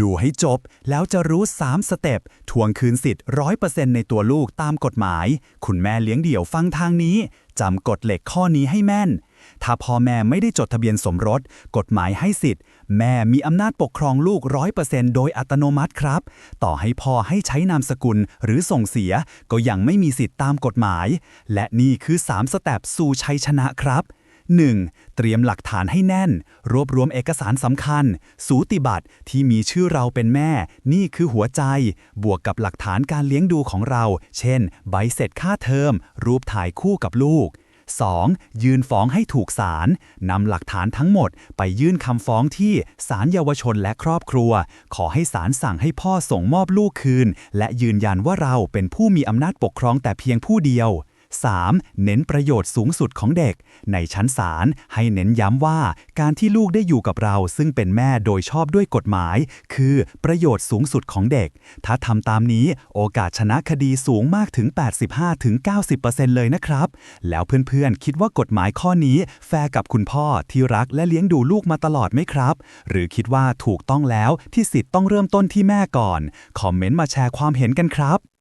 ดูให้จบแล้วจะรู้ 3 สเต็ปทวงคืนสิทธิ์100%ในตัวลูกตามกฎหมาย คุณแม่เลี้ยงเดี่ยวฟังทางนี้ จำกฎเหล็กข้อนี้ให้แม่น ถ้าพ่อแม่ไม่ได้จดทะเบียนสมรส กฎหมายให้สิทธิ์ แม่มีอำนาจปกครองลูก100%โดยอัตโนมัติครับ ต่อให้พ่อให้ใช้นามสกุลหรือส่งเสีย ก็ยังไม่มีสิทธิ์ตามกฎหมาย และนี่คือ 3 สเต็ปสู่ชัยชนะครับ 1. เตรียมหลักฐานให้แน่น รวบรวมเอกสารสำคัญ สูติบัตรที่มีชื่อเราเป็นแม่ นี่คือหัวใจ บวกกับหลักฐานการเลี้ยงดูของเรา เช่น ใบเสร็จค่าเทอม รูปถ่ายคู่กับลูก 2. ยืนฟ้องให้ถูกศาลนำหลักฐานทั้งหมด ไปยื่นคำฟ้องที่ศาลเยาวชนและครอบครัว ขอให้ศาลสั่งให้พ่อส่งมอบลูกคืน และยืนยันว่าเราเป็นผู้มีอำนาจปกครองแต่เพียงผู้เดียว 3. เน้นประโยชน์สูงสุดของเด็ก ในชั้นศาลให้เน้นย้ำว่า การที่ลูกได้อยู่กับเรา ซึ่งเป็นแม่โดยชอบด้วยกฎหมาย คือประโยชน์สูงสุดของเด็ก ถ้าทำตามนี้โอกาสชนะคดีสูงมากถึง 85-90%เลยนะครับ แล้วเพื่อนๆ คิดว่ากฎหมายข้อนี้ แฟร์กับคุณพ่อที่รักและเลี้ยงดูลูกมาตลอดไหมครับ หรือคิดว่าถูกต้องแล้วที่สิทธิ์ต้องเริ่มต้นที่แม่ก่อน คอมเมนต์มาแชร์ความเห็นกันครับ